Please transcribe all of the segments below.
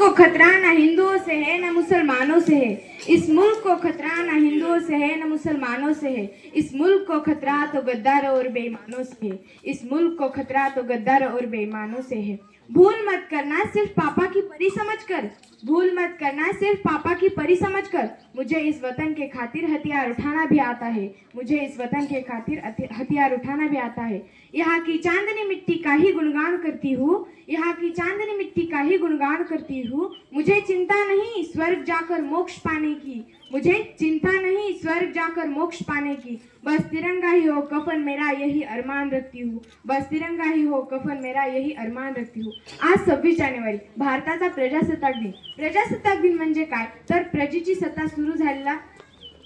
को खतरा ना हिंदुओं से है, ना मुसलमानों से है। इस मुल्क को खतरा ना हिंदुओं से है, ना मुसलमानों से है। इस मुल्क को खतरा तो गद्दारों और बेईमानों से है। इस मुल्क को खतरा तो गद्दारों और बेईमानों से है। भूल मत करना सिर्फ़ पापा की परी समझ कर। भूल मत करना सिर्फ़ पापा की परी समझ कर। मुझे इस वतन के खातिर हथियार उठाना भी आता है। मुझे इस वतन के खातिर हथियार उठाना भी आता है। यहाँ की चांदनी मिट्टी का ही गुणगान करती हूँ। यहाँ की चांदनी मिट्टी का ही गुणगान करती हूँ। मुझे चिंता नहीं स्वर्ग जाकर मोक्ष पाने की। मुझे चिंता नहीं स्वर्ग जाकर मोक्ष पाने की। बस तिरंगा ही हो कफन मेरा यही अरमान रखती हूँ। बस तिरंगा ही हो कफन मेरा यही अरमान रखती हूँ। आज सव्वीस जानेवारी भारताचा प्रजासत्ताक दिन। प्रजासत्ताक दिन म्हणजे काय? तर प्रजेची सत्ता सुरू झालेला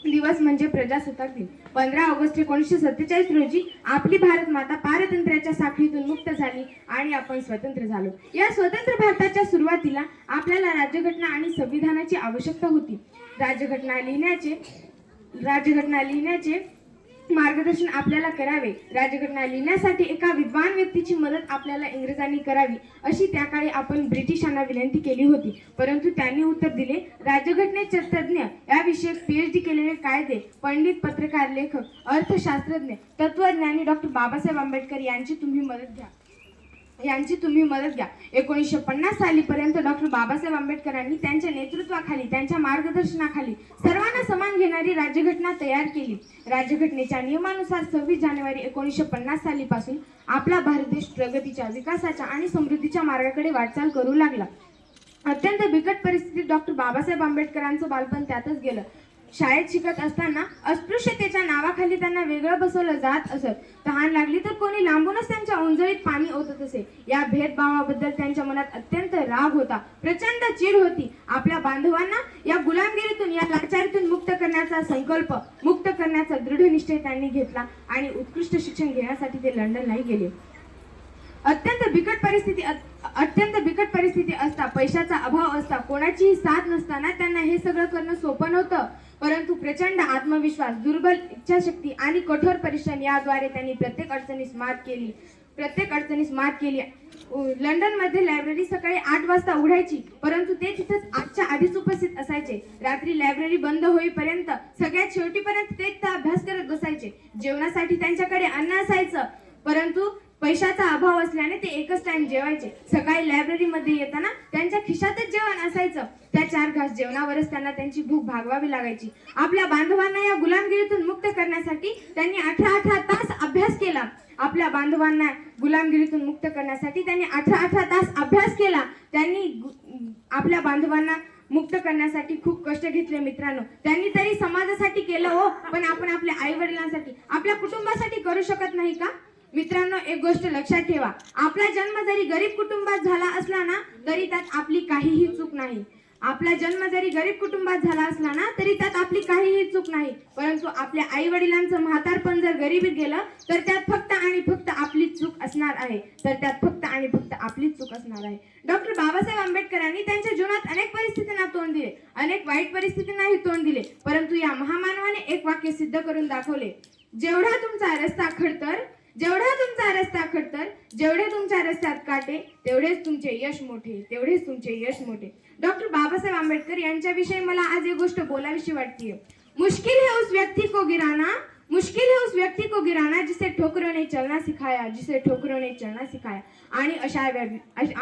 दिवस म्हणजे प्रजासत्ताक दिन. पंधरा ऑगस्ट एकोणीसशे सत्तेचाळीस रोजी आपली भारत माता पारतंत्र्याच्या साखळीतून मुक्त झाली आणि आपण स्वतंत्र झालो. या स्वतंत्र भारताच्या सुरुवातीला आपल्याला राज्यघटना आणि संविधानाची आवश्यकता होती. राज्यघटना लिहिण्याचे राज्यघटना लिहिण्याचे मार्गदर्शन आपल्याला करावे. राजघटना लिहिण्यासाठी एका विद्वान व्यक्तीची मदत आपल्याला इंग्रजांनी करावी अशी त्या काळी आपण ब्रिटिशांना विनंती केली होती. परंतु त्यांनी उत्तर दिले राजघटनेचे तज्ज्ञ याविषयी पीएचडी केलेले कायदे पंडित पत्रकार लेखक अर्थशास्त्रज्ञ तत्वज्ञानी डॉक्टर बाबासाहेब आंबेडकर यांची तुम्ही मदत घ्या. यांची तुम्ही मदत घ्या. एकोणीसशे पन्नास सालीपर्यंत डॉक्टर बाबासाहेब आंबेडकरांनी त्यांच्या नेतृत्वाखाली त्यांच्या मार्गदर्शनाखाली सर्वांना समान जानेवारी राज्यघटना तयार केली. राज्यघटनेच्या नियमानुसार सव्वीस जानेवारी एकोणीसशे पन्नास सालीपासून आपला भारत देश प्रगतीच्या विकासाच्या आणि समृद्धीच्या मार्गाकडे वाटचाल करू लागला. अत्यंत बिकट परिस्थितीत डॉक्टर बाबासाहेब आंबेडकरांचं बालपण त्यातच गेलं. शाळेत शिकत असताना अस्पृश्यतेच्या नावाखाली त्यांना वेगळं बसवलं जात असत. तहान लागली तर कोणी लांबूनच त्यांच्या उंजळीत पाणी ओतत असे. या भेदभावाबद्दल त्यांच्या मनात अत्यंत राग होता. प्रचंड चीड होती. आपल्या बांधवांना या गुलामगिरीतून या लाचारीतून करण्याचा संकल्प मुक्त करण्याचा दृढ निश्चय त्यांनी घेतला आणि उत्कृष्ट शिक्षण घेण्यासाठी ते लंडनलाही गेले. अत्यंत बिकट परिस्थिती अत्यंत बिकट परिस्थिती असता पैशाचा अभाव असता कोणाचीही साथ नसताना त्यांना हे सगळं करणं सोपं नव्हतं. परंतु प्रचंड आत्मविश्वास दुर्बल इच्छाशक्ती आणि कठोर परिश्रम याद्वारे त्यांनी प्रत्येक अडचणीस मात केली. प्रत्येक अडचणीस मात केली. लंडनमध्ये लायब्ररी सकाळी आठ वाजता उघडायची परंतु ते तिथंच आजच्या आधीच उपस्थित असायचे. रात्री लायब्ररी बंद होईपर्यंत सगळ्यात शेवटीपर्यंत ते तिथं अभ्यास करत बसायचे. जेवणासाठी त्यांच्याकडे अन्न असायचं परंतु पैशाचा अभाव असल्याने ते एकच टाइम जेवायचे. सकाळी लायब्ररीमध्ये येताना त्यांच्या खिशातच जेवण असायचं. त्या चार घास जेवणावरच त्यांना त्यांची भूक भागवावी लागायची. आपल्या बांधवांना या गुलामगिरीतून मुक्त करण्यासाठी त्यांनी अठरा अठरा तास अभ्यास केला. आपल्या बांधवांना गुलामगिरीतून मुक्त करण्यासाठी त्यांनी अठरा अठरा तास अभ्यास केला. त्यांनी आपल्या बांधवांना मुक्त करण्यासाठी खूप कष्ट घेतले मित्रांनो. त्यांनी तरी समाजासाठी केलं हो पण आपण आपल्या आई वडिलांसाठी आपल्या कुटुंबासाठी करू शकत नाही का? मित्रांनो एक गोष्ट लक्षात ठेवा. आपला जन्म जरी गरीब कुटुंबात झाला असला ना तरी त्यात आपली काहीही चूक नाही. आपला जन्म जरी गरीब कुटुंबात झाला असला ना तरी त्यात आपली काहीही चूक नाही. परंतु आपल्या आई वडिलांचं म्हातारपण जर गरिबीत गेलं तर त्यात फक्त आणि फक्त आपली चूक असणार आहे. तर त्यात फक्त आणि फक्त आपलीच चूक असणार आहे. डॉक्टर बाबासाहेब आंबेडकरांनी त्यांच्या जीवनात अनेक परिस्थितींना तोंड दिले. अनेक वाईट परिस्थितींनाही तोंड दिले. परंतु या महामानवाने एक वाक्य सिद्ध करून दाखवले. जेवढा तुमचा रस्ता खडतर जेवढा तुमचा रस्ता खडतर जेवढे तुमच्या रस्त्यात काटे तेवढेच तुमचे यश मोठे तेवढेच तुमचे यश मोठे. डॉक्टर बाबासाहेब आंबेडकर यांच्याविषयी मला आज एक गोष्ट बोलावीशी वाटते मुश्किल है उस व्यक्ती को गिराना मुश्किल है उस व्यक्ति को गिराना जिसे ठोकरों ने चलना सिखाया जिसे ठोकरों ने चलना सिखाया। आणि अशा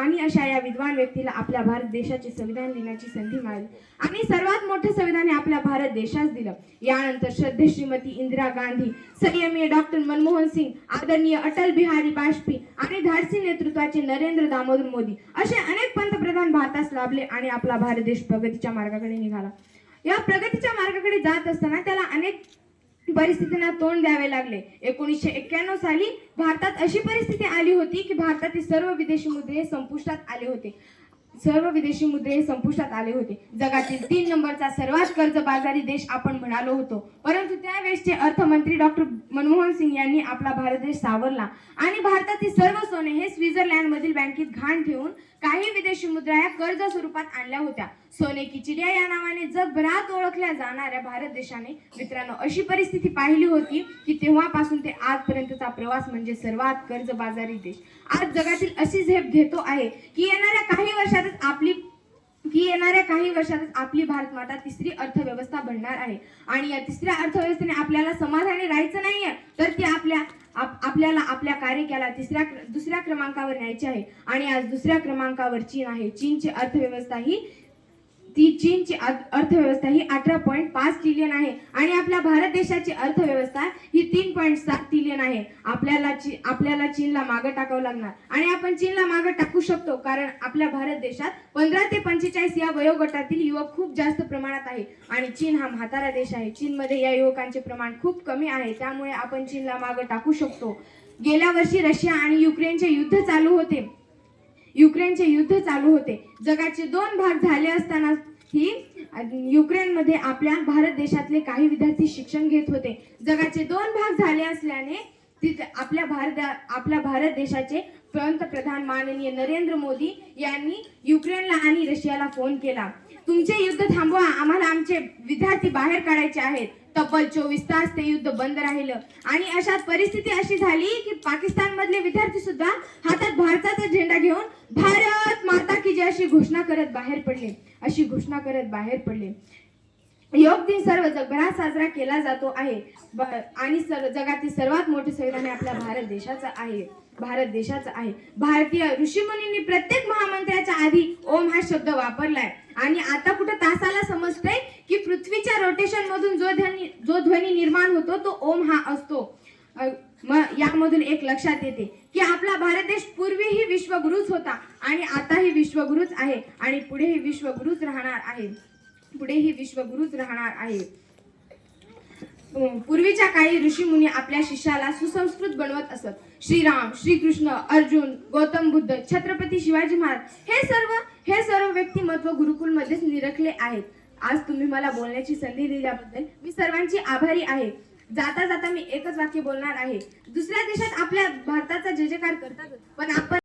आणि अशा या विद्वान व्यक्तीला आपल्या भारत देशाचे संविधान लिहिण्याची संधी मिळाली. आणि सर्वात मोठं संविधान हे आपल्या भारत देशास दिलं. यानंतर श्रद्धे श्रीमती इंदिरा गांधी संयमी डॉक्टर मनमोहन सिंग आदरणीय अटल बिहारी वाजपेयी आणि धाडसी नेतृत्वाचे नरेंद्र दामोदर मोदी असे अनेक पंतप्रधान भारतास लाभले आणि आपला भारत देश प्रगतीच्या मार्गाकडे निघाला. या प्रगतीच्या मार्गाकडे जात असताना त्याला अनेक परिस्थितींना तोंड द्यावे लागले. एकोणीसशे एक्क्याण्णव साली भारतात अशी परिस्थिती आली होती की भारतातील सर्व विदेशी मुद्रे संपुष्टात आले होते. सर्व विदेशी मुद्रे हे संपुष्टात आले होते. जगातील तीन नंबरचा सर्वात कर्जबाजारी देश आपण म्हणालो होतो. परंतु त्यावेळेसचे अर्थमंत्री डॉक्टर मनमोहन सिंग यांनी आपला भारत देश सावरला. आणि भारतातील सर्व सोने हे स्वित्झर्लंड मधील बँकेत घाण ठेवून काही विदेशी मुद्रा या कर्ज स्वरूपात आणल्या होत्या. सोने की चिडिया या नावाने जगभरात ओळखल्या जाणाऱ्या भारत देशाने मित्रांनो अशी परिस्थिती पाहिली होती की तेव्हापासून ते आजपर्यंतचा प्रवास म्हणजे सर्वात कर्जबाजारी देश. आज जगातील अशी झेप घेतो आहे की येणाऱ्या काही वर्षात वर्षातच आपली की येणाऱ्या काही वर्षातच आपली भारत माता तिसरी अर्थव्यवस्था बनणार आहे. आणि या तिसऱ्या अर्थव्यवस्थेने आपल्याला समाधानी राहायचं नाहीये तर ती आपल्या आप- आपल्याला आपल्या कार्यक्याला तिसऱ्या दुसऱ्या क्रमांकावर न्यायचे आहे. आणि आज दुसऱ्या क्रमांकावर चीन आहे. चीनची अर्थव्यवस्था ही ती चीनची अर्थव्यवस्था ही अठरा पॉईंट पाच ट्रिलियन आहे. आणि आपल्या भारत देशाची अर्थव्यवस्था ही तीन पॉईंट सात ट्रिलियन आहे. आपल्याला ची आपल्याला चीनला मागं टाकावं लागणार. आणि आपण चीनला मागं टाकू शकतो कारण आपल्या भारत देशात पंधरा ते पंचेचाळीस या वयोगटातील युवक खूप जास्त प्रमाणात आहे. आणि चीन हा म्हातारा देश आहे. चीनमध्ये या युवकांचे प्रमाण खूप कमी आहे. त्यामुळे आपण चीनला मागं टाकू शकतो. गेल्या वर्षी रशिया आणि युक्रेनचे युद्ध चालू होते. युक्रेनचे युद्ध चालू होते. जगाचे दोन भाग झाले असताना ही युक्रेनमध्ये आपल्या भारत देशातले काही विद्यार्थी शिक्षण घेत होते. जगाचे दोन भाग झाले असल्याने तिथे आपल्या भारत आपल्या भारत देशाचे पंतप्रधान माननीय नरेंद्र मोदी यांनी युक्रेनला आणि रशियाला फोन केला. तुमचे युद्ध थांबवा. आम्हाला आमचे विद्यार्थी बाहेर काढायचे आहेत. तब्बल चोवीस तास ते युद्ध बंद राहिलं. आणि अशात परिस्थिती अशी झाली की पाकिस्तान मधले विद्यार्थी सुद्धा हातात भारताचा झेंडा घेऊन भारत माता की जे अशी घोषणा करत बाहेर पडले. अशी घोषणा करत बाहेर पडले. योग दिन सर्व जगभरात साजरा केला जातो आहे. आणि सर्व जगातील सर्वात मोठे संविधान आपल्या भारत देशाचं आहे. भारत देशाचं आहे. भारतीय ऋषीमुनींनी प्रत्येक महामंत्र्याच्या आधी ओम हा शब्द वापरलाय. आणि आता कुठं तासाला समजतंय की पृथ्वीच्या रोटेशन मधून जो ध्वनी जो ध्वनी निर्माण होतो तो ओम हा असतो. मग यामधून एक लक्षात येते की आपला भारत देश पूर्वीही विश्वगुरुच होता आणि आताही विश्वगुरुच आहे आणि पुढेही विश्वगुरुच राहणार आहे. पुढेही विश्वगुरुच राहणार आहे. पूर्वीच्या काळी ऋषीमुनी आपल्या शिष्याला सुसंस्कृत बनवत असत. श्रीराम श्रीकृष्ण अर्जुन गौतम बुद्ध छत्रपती शिवाजी महाराज हे सर्व हे सर्व व्यक्तिमत्व गुरुकुल मध्येच निरखले आहेत. आज तुम्ही मला बोलण्याची संधी दिल्याबद्दल मी सर्वांची आभारी आहे. जाता जाता मी एकच वाक्य बोलणार आहे. दुसऱ्या देशात आपल्या भारताचा जय जयकार करतात पण आपण